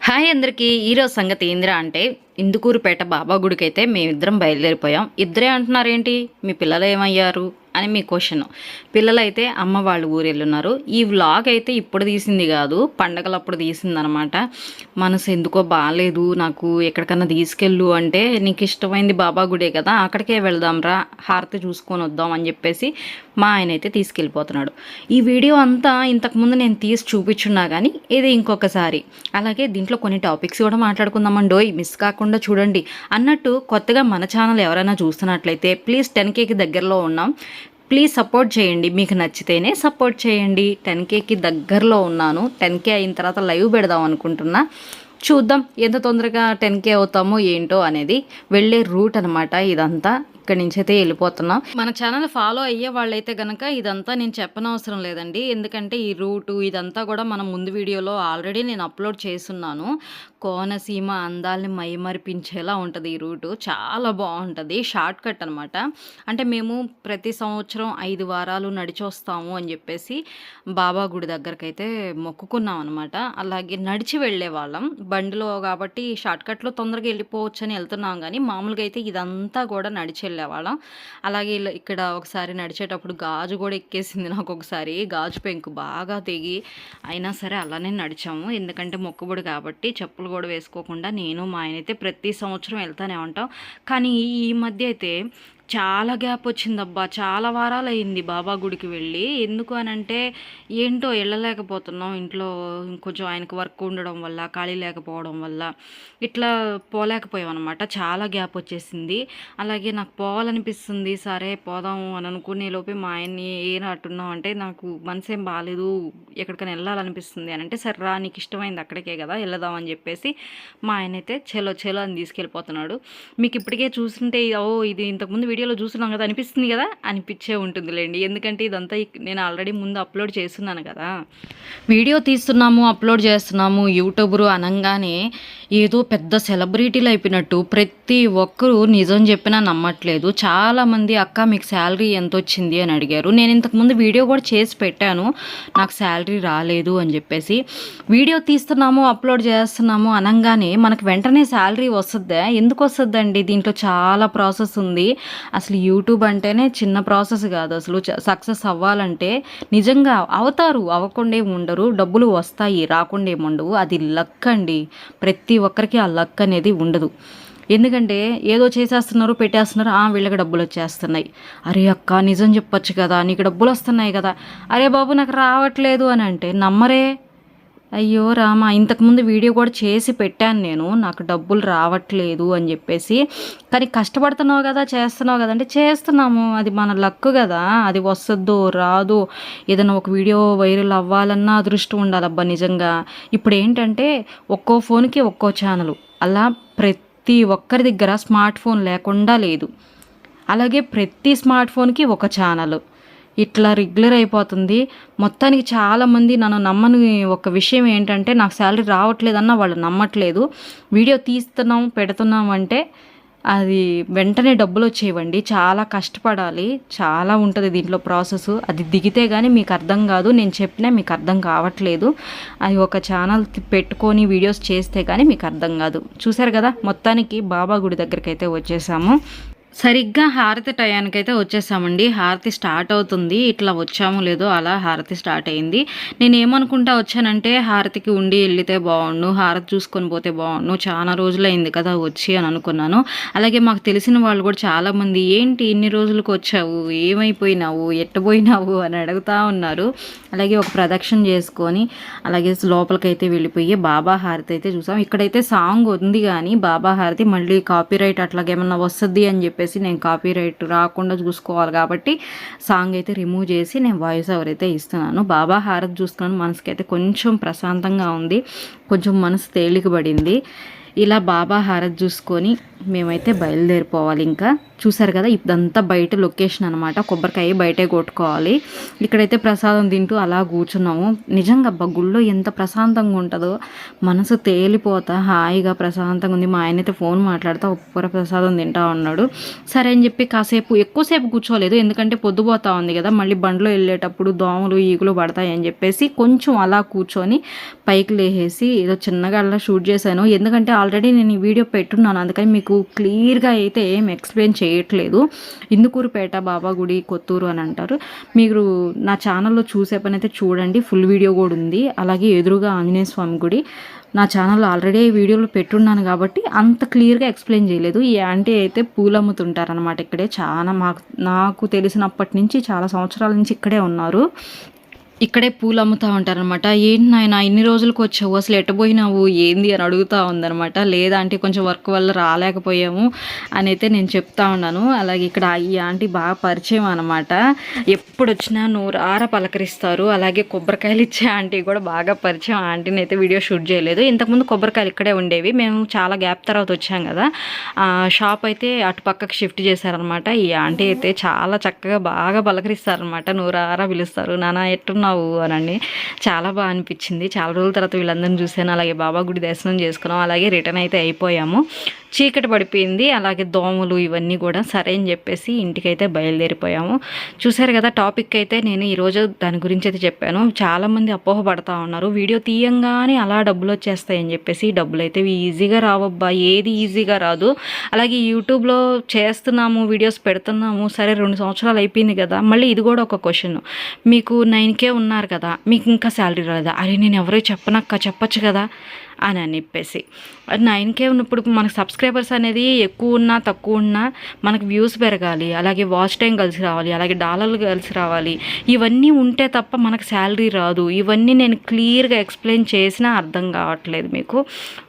Hi అందరికీ. ఈరోజు సంగతి ఏందిరా అంటే ఇందుకూరుపేట బాబా గుడికి అయితే మేమిద్దరం బయలుదేరిపోయాం. ఇద్దరే అంటున్నారేంటి? మీ పిల్లలు ఏమయ్యారు? అని మీ క్వశ్చన్. పిల్లలైతే అమ్మ వాళ్ళు ఊరు ఈ వ్లాగ్ అయితే ఇప్పుడు తీసింది కాదు పండగలప్పుడు తీసింది అనమాట మనసు ఎందుకో బాగాలేదు నాకు ఎక్కడికన్నా తీసుకెళ్ళు అంటే నీకు ఇష్టమైంది బాబా గుడే కదా అక్కడికే వెళ్దాం రా హారతి చూసుకొని వద్దాం అని చెప్పేసి మా ఆయన అయితే తీసుకెళ్ళిపోతున్నాడు. ఈ వీడియో అంతా ఇంతకుముందు నేను తీసి చూపించున్నా కానీ ఇది ఇంకొకసారి. అలాగే దీంట్లో కొన్ని టాపిక్స్ కూడా మాట్లాడుకుందామండోయ్ మిస్ కాకుండా చూడండి. అన్నట్టు కొత్తగా మన ఛానల్ ఎవరైనా చూస్తున్నట్లయితే ప్లీజ్ టెన్ కేకి దగ్గరలో ఉన్నాం. ప్లీజ్ సపోర్ట్ చేయండి. మీకు నచ్చితేనే సపోర్ట్ చేయండి. టెన్ కేకి దగ్గరలో ఉన్నాను. టెన్ కే అయిన తర్వాత లైవ్ పెడదాం అనుకుంటున్నా. చూద్దాం. ఎంత తొందరగా టెన్ కే అవుతామో ఏంటో అనేది వెళ్ళే రూట్ అనమాట ఇదంతా. ఇక్కడి నుంచి అయితే వెళ్ళిపోతున్నాం. మన ఛానల్ ఫాలో అయ్యే వాళ్ళైతే గనక ఇదంతా నేను చెప్పనవసరం లేదండి. ఎందుకంటే ఈ రూటు ఇదంతా కూడా మనం ముందు వీడియోలో ఆల్రెడీ నేను అప్లోడ్ చేస్తున్నాను. కోనసీమ అందాల్ని మైమరిపించేలా ఉంటుంది ఈ రూటు. చాలా బాగుంటుంది. షార్ట్ కట్ అనమాట అంటే మేము ప్రతి సంవత్సరం ఐదు వారాలు నడిచి వస్తాము అని చెప్పేసి బాబా గుడి దగ్గరకైతే మొక్కుకున్నాం అనమాట అలాగే నడిచి వెళ్ళే వాళ్ళం. బండిలో కాబట్టి షార్ట్ కట్లో తొందరగా వెళ్ళిపోవచ్చు అని వెళ్తున్నాం. కానీ మామూలుగా అయితే ఇదంతా కూడా నడిచి వెళ్ళేవాళ్ళం. అలాగే ఇక్కడ ఒకసారి నడిచేటప్పుడు గాజు కూడా ఎక్కేసింది నాకు ఒకసారి గాజు పెంకు బాగా తెగి అయినా సరే అలానే నడిచాము. ఎందుకంటే మొక్కుబడి కాబట్టి చెప్పులు కూడా వేసుకోకుండా నేను మా ఆయన అయితే ప్రతి సంవత్సరం వెళ్తానే ఉంటాం. కానీ ఈ మధ్య అయితే చాలా గ్యాప్ వచ్చిందబ్బా. చాలా వారాలు అయింది బాబా గుడికి వెళ్ళి. ఎందుకు అని అంటే ఏంటో వెళ్ళలేకపోతున్నాం ఇంట్లో కొంచెం ఆయనకు వర్క్ ఉండడం వల్ల ఖాళీ లేకపోవడం వల్ల ఇట్లా పోలేకపోయాం అనమాట చాలా గ్యాప్ వచ్చేసింది. అలాగే నాకు పోవాలనిపిస్తుంది. సరే పోదాము అని అనుకునే లోపే మా ఆయన్ని ఏం అంటున్నాం అంటే నాకు మనసేం బాగాలేదు ఎక్కడికైనా వెళ్ళాలనిపిస్తుంది అని అంటే సరే రా నీకు ఇష్టమైంది అక్కడికే కదా వెళ్దాం అని చెప్పేసి మా ఆయన అయితే చెలో చెలో అని తీసుకెళ్ళిపోతున్నాడు. మీకు ఇప్పటికే చూస్తుంటే ఓ ఇది ఇంతకుముందు వీడియోలో చూస్తున్నాం కదా అనిపిస్తుంది కదా? అనిపించే ఉంటుందిలేండి. ఎందుకంటే ఇదంతా నేను ఆల్రెడీ ముందు అప్లోడ్ చేస్తున్నాను కదా. వీడియో తీస్తున్నాము అప్లోడ్ చేస్తున్నాము యూట్యూబరు అనగానే ఏదో పెద్ద సెలబ్రిటీలు అయిపోయినట్టు ప్రతి ఒక్కరూ నిజం చెప్పినా నమ్మట్లేదు. చాలామంది అక్క మీకు శాలరీ ఎంత వచ్చింది అని అడిగారు. నేను ఇంతకుముందు వీడియో కూడా చేసి పెట్టాను. నాకు శాలరీ రాలేదు అని చెప్పేసి. వీడియో తీస్తున్నాము అప్లోడ్ చేస్తున్నాము అనగానే మనకు వెంటనే శాలరీ వస్తుందా? ఎందుకు వస్తుందండి? దీంట్లో చాలా ప్రాసెస్ ఉంది. అసలు యూట్యూబ్ అంటేనే చిన్న ప్రాసెస్ కాదు. అసలు సక్సెస్ అవ్వాలంటే నిజంగా అవుతారు అవ్వకుండా ఏమి ఉండరు డబ్బులు వస్తాయి రాకుండా ఏమి ఉండవు. అది లక్ అండి. ప్రతి ఒక్కరికి ఆ లక్ అనేది ఉండదు. ఎందుకంటే ఏదో చేసేస్తున్నారు పెట్టేస్తున్నారు ఆ వీళ్ళకి డబ్బులు వచ్చేస్తున్నాయి. అరే అక్క నిజం చెప్పొచ్చు కదా నీకు డబ్బులు వస్తున్నాయి కదా. అరే బాబు నాకు రావట్లేదు అని అంటే నమ్మరే. అయ్యో రామా ఇంతకుముందు వీడియో కూడా చేసి పెట్టాను నేను. నాకు డబ్బులు రావట్లేదు అని చెప్పేసి. కానీ కష్టపడుతున్నావు కదా చేస్తున్నావు కదా అంటే చేస్తున్నాము. అది మన లక్ కదా. అది వస్తుందో రాదో ఏదైనా ఒక వీడియో వైరల్ అవ్వాలన్నా అదృష్టం ఉండాలబ్బా నిజంగా. ఇప్పుడు ఏంటంటే ఒక్కో ఫోన్కి ఒక్కో ఛానల్. అలా ప్రతి ఒక్కరి దగ్గర స్మార్ట్ ఫోన్ లేకుండా లేదు. అలాగే ప్రతి స్మార్ట్ ఫోన్కి ఒక ఛానల్. ఇట్లా రెగ్యులర్ అయిపోతుంది. మొత్తానికి చాలామంది నన్ను నమ్మని ఒక విషయం ఏంటంటే నాకు శాలరీ రావట్లేదన్న వాళ్ళు నమ్మట్లేదు. వీడియో తీస్తున్నాం పెడుతున్నాం అంటే అది వెంటనే డబ్బులు వచ్చేవండి. చాలా కష్టపడాలి. చాలా ఉంటుంది దీంట్లో ప్రాసెస్. అది దిగితే కానీ మీకు అర్థం కాదు. నేను చెప్పినా మీకు అర్థం కావట్లేదు. అది ఒక ఛానల్ పెట్టుకొని వీడియోస్ చేస్తే కానీ మీకు అర్థం కాదు. చూసారు కదా? మొత్తానికి బాబా గుడి దగ్గరికి అయితే వచ్చేసాము. సరిగ్గా హారతి టయానికి అయితే వచ్చేసామండి. హారతి స్టార్ట్ అవుతుంది. ఇట్లా వచ్చాము లేదో అలా హారతి స్టార్ట్ అయింది. నేను ఏమనుకుంటా వచ్చానంటే హారతికి ఉండి వెళ్తే బాగుండు హారతి చూసుకొని పోతే బాగుండు. చాలా రోజులైంది కదా వచ్చి అని అనుకున్నాను. అలాగే మాకు తెలిసిన వాళ్ళు కూడా చాలామంది ఏంటి ఇన్ని రోజులకు వచ్చావు? ఏమైపోయినావు? ఎట్టపోయినావు అని అడుగుతా ఉన్నారు. అలాగే ఒక ప్రదక్షిణ చేసుకొని అలాగే లోపలికైతే వెళ్ళిపోయి బాబా హారతి అయితే చూసాం. ఇక్కడైతే సాంగ్ ఉంది కానీ బాబా హారతి మళ్ళీ కాపీ రైట్ అట్లాగేమన్నా వస్తుంది అని చెప్పేసి నేను కాపీ రైట్ రాకుండా చూసుకోవాలి కాబట్టి సాంగ్ అయితే రిమూవ్ చేసి నేను వాయిస్ ఓవర్ అయితే ఇస్తున్నాను. బాబా హారత్ చూస్తున్నాను. మనసుకైతే కొంచెం ప్రశాంతంగా ఉంది. కొంచెం మనసు తేలికబడింది. ఇలా బాబా హారత్ చూసుకొని మేమైతే బయలుదేరిపోవాలి ఇంకా. చూసారు కదా ఇదంతా బయట లొకేషన్ అనమాట కొబ్బరికాయ బయటే కొట్టుకోవాలి. ఇక్కడైతే ప్రసాదం తింటూ అలా కూర్చున్నాము. నిజంగా అబ్బా గుళ్ళో ఎంత ప్రశాంతంగా ఉంటుందో. మనసు తేలిపోతా హాయిగా ప్రశాంతంగా ఉంది. మా ఆయన అయితే ఫోన్ మాట్లాడుతూ ఉప్పర ప్రసాదం తింటా ఉన్నాడు సరే అని చెప్పి కాసేపు ఎక్కువసేపు కూర్చోలేదు. ఎందుకంటే పొద్దుపోతా ఉంది కదా మళ్ళీ బండ్లో వెళ్ళేటప్పుడు దోమలు ఈగులు పడతాయి అని చెప్పేసి కొంచెం అలా కూర్చొని పైకి లేసేసి ఏదో చిన్నగా అలా షూట్ చేశాను. ఎందుకంటే ఆల్రెడీ నేను ఈ వీడియో పెట్టున్నాను. అందుకని మీకు క్లియర్గా అయితే ఏం ఎక్స్ప్లెయిన్ చేయట్లేదు. ఇందుకూరుపేట బాబా గుడి కొత్తూరు అని అంటారు. మీరు నా ఛానల్లో చూసే పని అయితే చూడండి. ఫుల్ వీడియో కూడా ఉంది. అలాగే ఎదురుగా ఆంజనేయ స్వామి గుడి. నా ఛానల్లో ఆల్రెడీ వీడియోలో పెట్టున్నాను కాబట్టి అంత క్లియర్గా ఎక్స్ప్లెయిన్ చేయలేదు. ఈ ఆంటీ అయితే పూలు అమ్ముతుంటారనమాట ఇక్కడే. చాలా మాకు నాకు తెలిసినప్పటి నుంచి చాలా సంవత్సరాల నుంచి ఇక్కడే ఉన్నారు. ఇక్కడే పూలు అమ్ముతూ ఉంటారనమాట ఏంటి నాయన ఇన్ని రోజులకు వచ్చావు? అసలు ఎట్టబోయినావు ఏంది? అని అడుగుతూ ఉందనమాట లేదా అంటే కొంచెం వర్క్ వల్ల రాలేకపోయాము అని అయితే నేను చెప్తా ఉన్నాను. అలాగే ఇక్కడ ఈ ఆంటీ బాగా పరిచయం అనమాట ఎప్పుడు వచ్చినా నూరార పలకరిస్తారు. అలాగే కొబ్బరికాయలు ఇచ్చే ఆంటీ కూడా బాగా పరిచయం. ఆంటీని అయితే వీడియో షూట్ చేయలేదు. ఇంతకుముందు కొబ్బరికాయలు ఇక్కడే ఉండేవి. మేము చాలా గ్యాప్ తర్వాత వచ్చాం కదా. ఆ షాప్ అయితే అటు పక్కకి షిఫ్ట్ చేశారనమాట ఈ ఆంటీ అయితే చాలా చక్కగా బాగా పలకరిస్తారనమాట ఆర పిలుస్తారు. నాన్న ఎట్టున్నావు అనండి. చాలా బాగా అనిపించింది. చాలా రోజుల తర్వాత వీళ్ళందరిని చూశాను. అలాగే బాబా గుడి దర్శనం చేసుకున్నాం. అలాగే రిటర్న్ అయితే అయిపోయాము. చీకటి పడిపోయింది. అలాగే దోమలు ఇవన్నీ కూడా సరే అని చెప్పేసి ఇంటికైతే బయలుదేరిపోయాము. చూసారు కదా టాపిక్ అయితే నేను ఈరోజు దాని గురించి అయితే చెప్పాను. చాలామంది అపోహ పడతా ఉన్నారు. వీడియో తీయంగానే అలా డబ్బులు వచ్చేస్తాయని చెప్పేసి డబ్బులు అయితే ఈజీగా రావబ్బా ఏది ఈజీగా రాదు. అలాగే యూట్యూబ్లో చేస్తున్నాము వీడియోస్ పెడుతున్నాము. సరే రెండు సంవత్సరాలు అయిపోయింది కదా మళ్ళీ ఇది కూడా ఒక క్వశ్చన్. మీకు నైన్కే ఉన్నారు కదా మీకు ఇంకా శాలరీ రాలేదా? అరే నేను ఎవరో చెప్పనక్క చెప్పచ్చు కదా. అని అని చెప్పేసి. నైన్కే ఉన్నప్పుడు మనకు సబ్స్క్రైబర్స్ అనేది ఎక్కువ ఉన్నా తక్కువ ఉన్నా మనకు వ్యూస్ పెరగాలి. అలాగే వాచ్ టైం కలిసి రావాలి. అలాగే డాలర్లు కలిసి రావాలి. ఇవన్నీ ఉంటే తప్ప మనకు శాలరీ రాదు. ఇవన్నీ నేను క్లియర్గా ఎక్స్ప్లెయిన్ చేసినా అర్థం కావట్లేదు మీకు.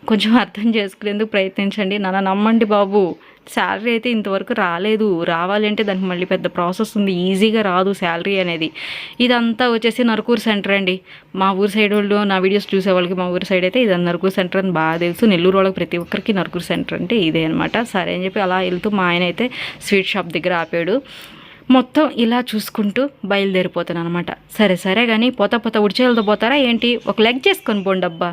కొంచెం అర్థం చేసుకునేందుకు ప్రయత్నించండి. నన్ను నమ్మండి బాబు. శాలరీ అయితే ఇంతవరకు రాలేదు. రావాలి అంటే దానికి మళ్ళీ పెద్ద ప్రాసెస్ ఉంది. ఈజీగా రాదు శాలరీ అనేది. ఇదంతా వచ్చేసి నరుకూరు సెంటర్ అండి. మా ఊరు సైడ్ వాళ్ళు నా వీడియోస్ చూసే వాళ్ళకి మా ఊరు సైడ్ అయితే ఇది నరకూరు సెంటర్ అని బాగా తెలుసు. నెల్లూరు వాళ్ళకి ప్రతి ఒక్కరికి నరకూరు సెంటర్ అంటే ఇదే అనమాట సరే అని చెప్పి అలా వెళ్తూ మా ఆయన అయితే స్వీట్ షాప్ దగ్గర ఆపాడు. మొత్తం ఇలా చూసుకుంటూ బయలుదేరిపోతాను అనమాట సరే సరే కానీ పోతా పోతా ఉడిచేలతో పోతారా ఏంటి? ఒక లెగ్ చేసుకొని పోండి అబ్బా